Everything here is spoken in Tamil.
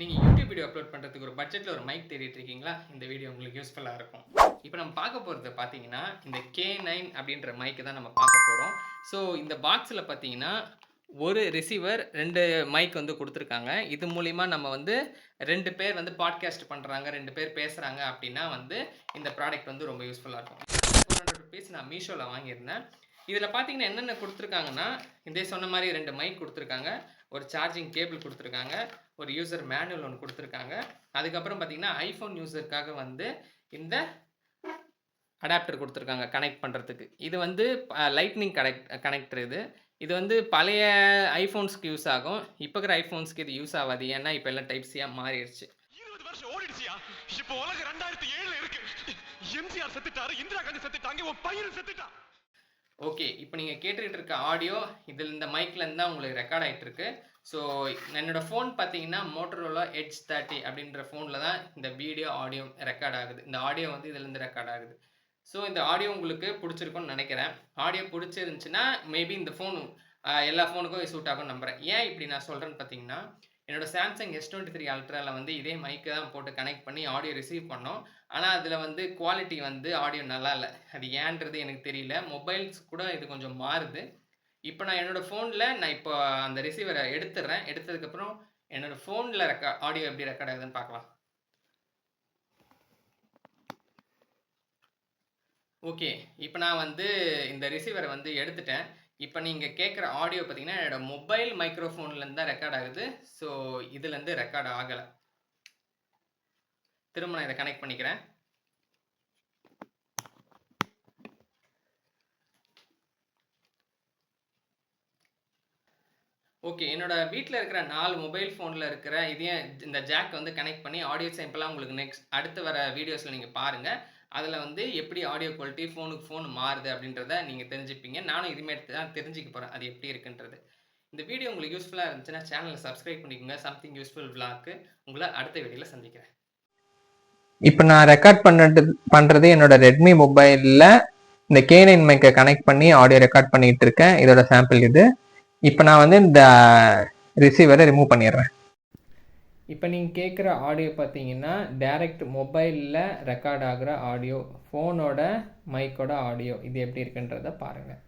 நீங்கள் யூடியூப் வீடியோ அப்லோட் பண்ணுறதுக்கு ஒரு பட்ஜெட்டில் ஒரு மைக் தேடிட்டு இருக்கீங்களா? இந்த வீடியோ உங்களுக்கு யூஸ்ஃபுல்லாக இருக்கும். இப்போ நம்ம பார்க்க போகிறது பார்த்தீங்கன்னா இந்த கே நைன் அப்படின்ற மைக்கு தான் நம்ம பார்க்க போகிறோம் ஸோ இந்த பாக்ஸில் பார்த்தீங்கன்னா ஒரு ரிசீவர் ரெண்டு மைக் வந்து கொடுத்துருக்காங்க. இது மூலிமா நம்ம வந்து ரெண்டு பேர் வந்து பாட்காஸ்ட் பண்ணுறாங்க ரெண்டு பேர் பேசுகிறாங்க அப்படின்னா வந்து இந்த ப்ராடக்ட் வந்து ரொம்ப யூஸ்ஃபுல்லாக இருக்கும். ஃபோர் ஹண்ட்ரட் ருபீஸ் நான் மீஷோவில் வாங்கியிருந்தேன். இதில் பார்த்தீங்கன்னா என்னென்ன கொடுத்துருக்காங்கன்னா இதே சொன்ன மாதிரி ரெண்டு மைக் கொடுத்துருக்காங்க. ஒரு சார்ஜிங் கேபிள் கொடுத்துருக்காங்க. ஒரு யூசர் மேனுவல் ஒன்று கொடுத்துருக்காங்க. அதுக்கப்புறம் பார்த்தீங்கன்னா ஐஃபோன் யூசருக்காக வந்து இந்த அடாப்டர் கொடுத்துருக்காங்க கனெக்ட் பண்ணுறதுக்கு இது வந்து லைட்னிங் கனெக்ட் கனெக்டர் இது. இது வந்து பழைய ஐஃபோன்ஸ்க்கு யூஸ் ஆகும். இப்போ இருக்கிற ஐஃபோன்ஸ்க்கு இது யூஸ் ஆகாது. ஏன்னா இப்போ எல்லாம் டைப் சியாக மாறிடுச்சு. இருபது வருஷம் ஓடிடுச்சியா? இப்போ உலகம் ரெண்டாயிரத்தி ஏழுல இருக்கு. எம்ஜிஆர் செத்துட்டாரு இந்திரா காந்தி செத்துட்டாங்க உன் பையன் செத்துட்டான். ஓகே இப்போ நீங்கள் கேட்டுக்கிட்டு இருக்க ஆடியோ இதில் இந்த மைக்லேருந்து தான் உங்களுக்கு ரெக்கார்ட் ஆகிட்டு இருக்கு ஸோ என்னோடய ஃபோன் பார்த்தீங்கன்னா மோட்டரோலா எட்ஜ் தேர்ட்டி அப்படின்ற ஃபோனில் தான் இந்த வீடியோ ஆடியோ ரெக்கார்ட் ஆகுது. இந்த ஆடியோ வந்து இதுலேருந்து ரெக்கார்ட் ஆகுது. ஸோ இந்த ஆடியோ உங்களுக்கு பிடிச்சிருக்கும்னு நினைக்கிறேன். ஆடியோ பிடிச்சிருந்துச்சுன்னா மேபி இந்த ஃபோன் எல்லா ஃபோனுக்கும் சூட் ஆகும்னு நம்புகிறேன் ஏன் இப்படி நான் சொல்கிறேன்னு பார்த்தீங்கன்னா என்னோட சாம்சங் எஸ் டுவெண்ட்டி த்ரீ அல்ட்ராவில் வந்து இதே மைக்கு தான் போட்டு கனெக்ட் பண்ணி ஆடியோ ரிசீவ் பண்ணோம். ஆனால் அதில் வந்து குவாலிட்டி வந்து ஆடியோ நல்லா இல்லை. அது ஏன்றது எனக்கு தெரியல. மொபைல்ஸ் கூட இது கொஞ்சம் மாறுது. இப்போ நான் என்னோடய ஃபோனில் நான் இப்போ அந்த ரிசீவரை எடுத்துடுறேன் எடுத்ததுக்கப்புறம் என்னோடய ஃபோனில் ரெக்கா ஆடியோ எப்படி ரெக்கார்ட் ஆகுதுன்னு பார்க்கலாம். ஓகே இப்போ நான் வந்து இந்த ரிசீவரை வந்து எடுத்துட்டேன். இப்போ நீங்கள் கேட்குற ஆடியோ பார்த்தீங்கன்னா என்னோட மொபைல் மைக்ரோஃபோன்லேருந்து தான் ரெக்கார்ட் ஆகுது. ஸோ இதுலேருந்து ரெக்கார்ட் ஆகலை. திரும்ப நான் இதை கனெக்ட் பண்ணிக்கிறேன். ஓகே என்னோட வீட்டில் இருக்கிற நாலு மொபைல் ஃபோனில் இருக்கிற இதையும் இந்த ஜாக் வந்து கனெக்ட் பண்ணி ஆடியோ சாம்பிளாக உங்களுக்கு நெக்ஸ்ட் அடுத்து வர வீடியோஸில் நீங்கள் பாருங்கள் அதில் வந்து எப்படி ஆடியோ குவாலிட்டி ஃபோனுக்கு ஃபோன் மாறுது அப்படின்றத நீங்கள் தெரிஞ்சுப்பீங்க. நானும் இதுமாரி தான் தெரிஞ்சுக்க போகிறேன் அது எப்படி இருக்குன்றது. இந்த வீடியோ உங்களுக்கு யூஸ்ஃபுல்லாக இருந்துச்சுன்னா சேனலை சப்ஸ்கிரைப் பண்ணிக்கோங்க. சம்திங் யூஸ்ஃபுல் விளாக்கு உங்களை அடுத்த வீடியோவில் சந்திக்கிறேன். இப்போ நான் ரெக்கார்ட் பண்ணிட்டு பண்ணுறது என்னோட ரெட்மி மொபைலில் இந்த கே நைன் மைக்கை கனெக்ட் பண்ணி ஆடியோ ரெக்கார்ட் பண்ணிகிட்டு இருக்கேன். இதோட சாம்பிள் இது. இப்போ நான் வந்து இந்த ரிசீவரை ரிமூவ் பண்ணிடுறேன். இப்போ நீங்கள் கேட்குற ஆடியோ பார்த்தீங்கன்னா டைரக்ட் மொபைலில் ரெக்கார்ட் ஆகிற ஆடியோ ஃபோனோட மைக்கோட ஆடியோ இது எப்படி இருக்குன்றத பாருங்கள்